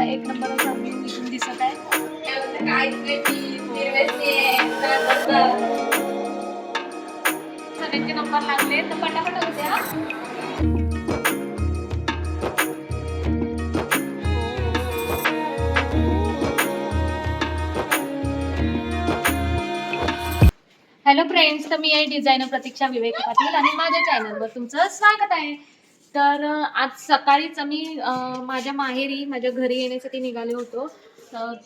हा एक नंबर दिसत आहे. सगळ्यांचे नंबर लागले तर पटापट होते हा हॅलो फ्रेंड्स तर मी आहे डिझायनर प्रतीक्षा विवेक पाटील आणि माझ्या चॅनलवर तुमचं स्वागत आहे. तर आज सकाळीच आम्ही माझ्या माहेरी माझ्या घरी येण्यासाठी निघालो होतो.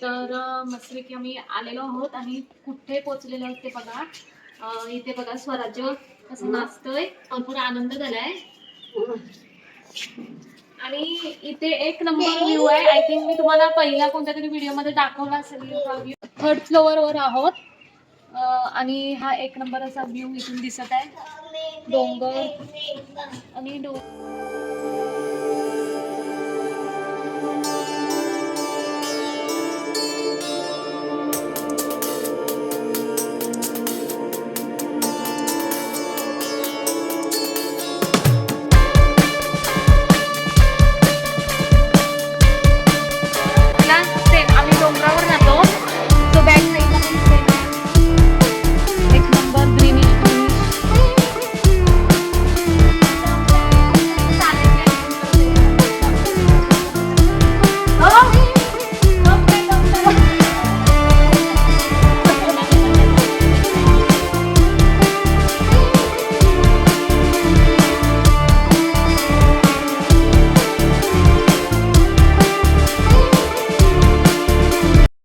तर मस्तपैकी आम्ही आलेलो आहोत आणि कुठे पोहोचलेलो आहोत ते बघा. इथे बघा स्वराज्य असं नाचतोय. भरपूर आनंद झालाय. आणि इथे एक नंबर व्ह्यू आहे. आय थिंक मी तुम्हाला पहिला कोणत्या तरी व्हिडिओमध्ये दाखवला असेल थर्ड फ्लोअर वर आहोत. आणि हा एक नंबर असा व्ह्यू इथून दिसत आहे. डोंगर आणि डोंगर.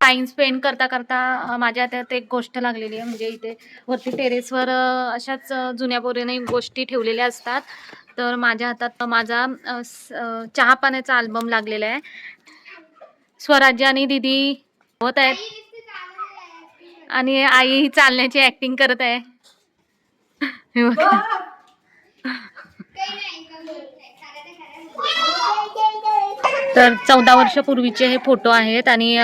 टाइम स्पेंड करता करता माझ्या त्यात एक गोष्ट लागलेली आहे. म्हणजे इथे वरती टेरेसवर अशाच जुन्या बोरीने गोष्टी ठेवलेल्या असतात. तर माझ्या हातात माझा चहा पाण्याचा अल्बम लागलेला आहे. स्वराज्य आणि दिदी होत आहेत. आणि आई ही चालण्याची ऍक्टिंग करत आहे. हे बघा. तर चौदा वर्षापूर्वीचे हे फोटो आहेत आणि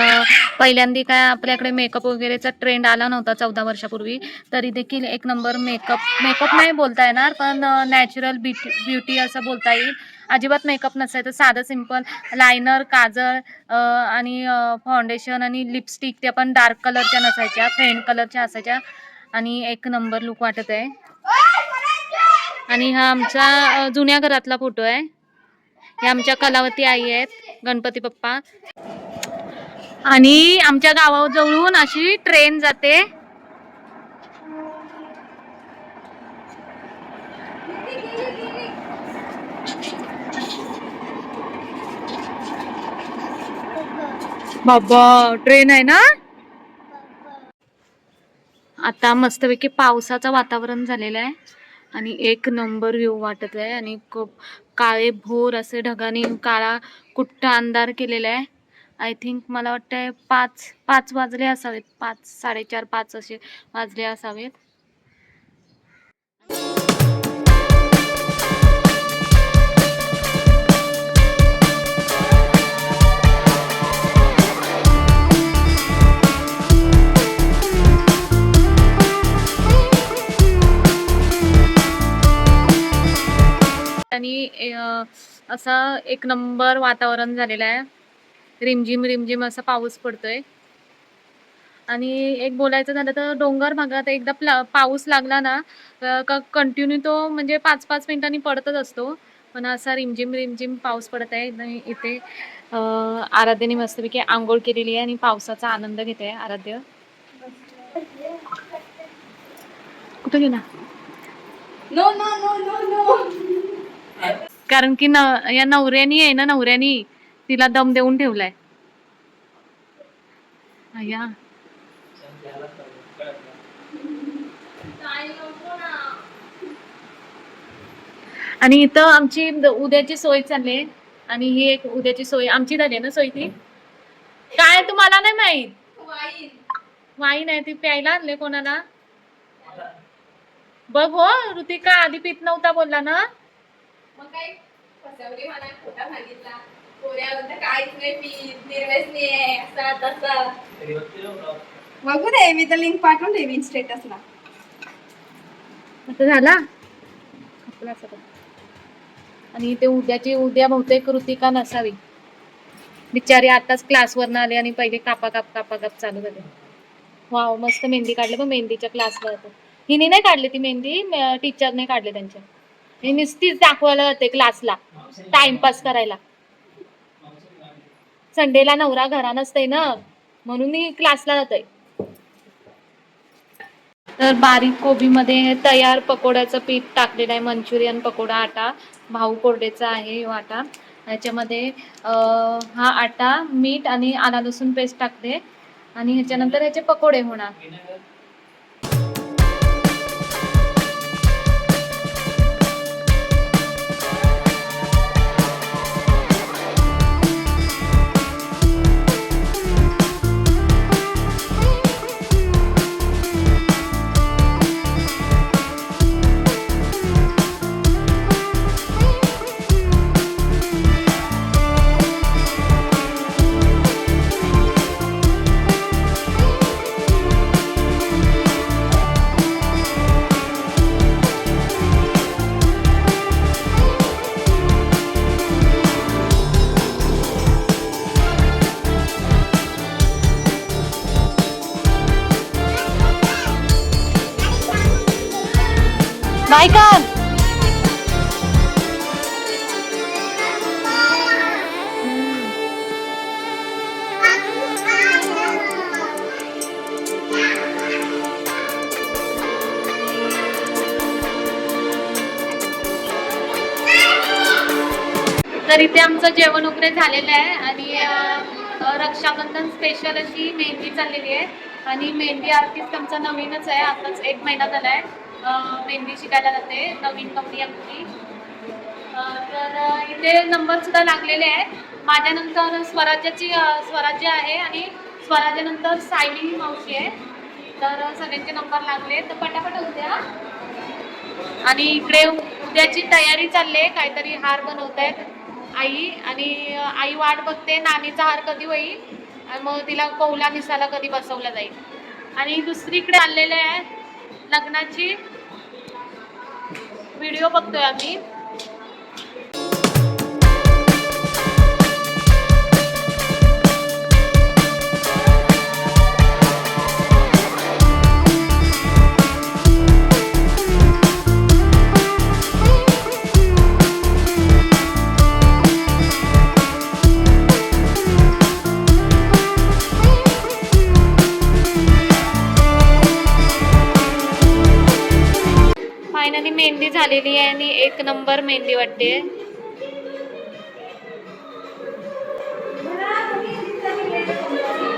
पहिल्यांदा काय आपल्याकडे मेकअप वगैरेचा ट्रेंड आला नव्हता चौदा वर्षापूर्वी. तरी देखील एक नंबर मेकअप मेकअप नाही बोलता येणार पण नॅचरल ब्युटी ब्युटी असं बोलता येईल. अजिबात मेकअप नसायचं साधं सिंपल लायनर काजळ आणि फाउंडेशन आणि लिपस्टिक त्या पण डार्क कलरच्या नसायच्या फेंट कलरच्या असायच्या. आणि एक नंबर लुक वाटत आहे आणि हा आमचा जुन्या घरातला फोटो आहे. हे आमच्या कलावती आई आहेत गणपती बाप्पा. आणि आमच्या गावाजवळून अशी ट्रेन जाते. बाबा ट्रेन आहे ना? आता मस्तपैकी पावसाचं वातावरण झालेलं आहे. आणि एक नंबर व्ह्यू वाटत आहे आणि खूप काळे भोर असे ढगाने काळा कुट्ट अंधार केलेला आहे. आय थिंक मला वाटतंय पाच पाच वाजले असावेत. पाच साडेचार पाच असे वाजले असावेत. आणि असा एक नंबर वातावरण झालेलं आहे. रिमझिम रिमझिम असा पाऊस पडतोय. आणि एक बोलायचं झालं तर डोंगर भागात एकदा प्ला- पाऊस लागला ना कंटिन्यू तो म्हणजे पाच पाच मिनिटांनी पडतच असतो. पण असा रिमझिम रिमझिम पाऊस पडत आहे. इथे आराध्याने मस्तपैकी आंघोळ केलेली आहे आणि पावसाचा आनंद घेत आहे आराध्य. कुठे गेला? No no no no no कारण की न या नवऱ्यानी आहे ना नवऱ्यानी तिला दम देऊन ठेवलाय. आणि इथं आमची उद्याची सोय चालली. आहे. आणि ही एक उद्याची सोय आमची झाली आहे ना सोय ती? काय तुम्हाला नाही माहीत? वाईन आहे ती प्यायला आणले कोणाला? बघ हो ऋतिका आधी पित नव्हता बोलला ना? मग काय? फसवली मला खोटा सांगितला काहीच नाही पीत निर्व्यसनी आहे असा तसा बघू दे मी तर लिंक पाठवून ठेवीन स्टेटसला आता झाला? आपला सगळं. आणि ते उद्याची उद्या बहुतेक ऋतिका नसावी. बिचारी आताच क्लासवरनं आले आणि पहिले कापा काप कापा काप चालू झाले. वाव मस्त मेहंदी काढली पण मेहंदीच्या क्लासला होतं हिने नाही काढली ती मेहंदी टीचरने काढली त्यांच्या. हे नुसतीच दाखवायला जाते क्लासला टाइमपास करायला. संडेला नवरा घरा नसते ना म्हणून मी क्लासला जाते तर बारीक कोबीमध्ये तयार पकोड्याचं पीठ टाकलेलं आहे मंचुरियन पकोडा आटा भाऊ कोरडेचा आहे आटा. ह्याच्यामध्ये हा आटा मीठ आणि आला लसूण पेस्ट टाकते. आणि ह्याच्यानंतर ह्याचे पकोडे होणार. बाय तर इथे आमचं जेवण वगैरे झालेलं आहे आणि रक्षाबंधन स्पेशल अशी मेहंदी चाललेली आहे. आणि मेहंदी आर्टिस्ट आमचा नवीनच आहे. आताच एक महिना झाला आहे मेहंदी शिकायला जाते नवीन नवरी आमची तर इथे नंबर सुद्धा लागलेले आहे माझ्यानंतर स्वराज्याची स्वराज्य आहे आणि स्वराज्यानंतर सायली मावशी आहे. तर सगळ्यांचे नंबर लागले. तर पटापट उद्या. आणि इकडे उद्याची तयारी चालली आहे. काहीतरी हार बनवत आहेत आई आणि आई वाट बघते नानीचा हार कधी होईल आणि मग तिला कौला निसाला कधी बसवला जाईल. आणि दुसरीकडे आलेले आहे लग्नाची. व्हिडिओ बघतोय आम्ही. झालेली आहे आणि एक नंबर मेहंदी वाटते.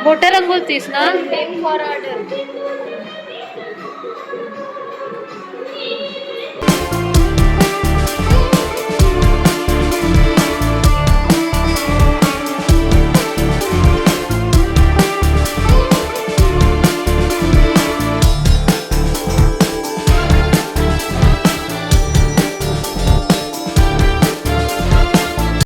बोट रंगवतीस ना? For order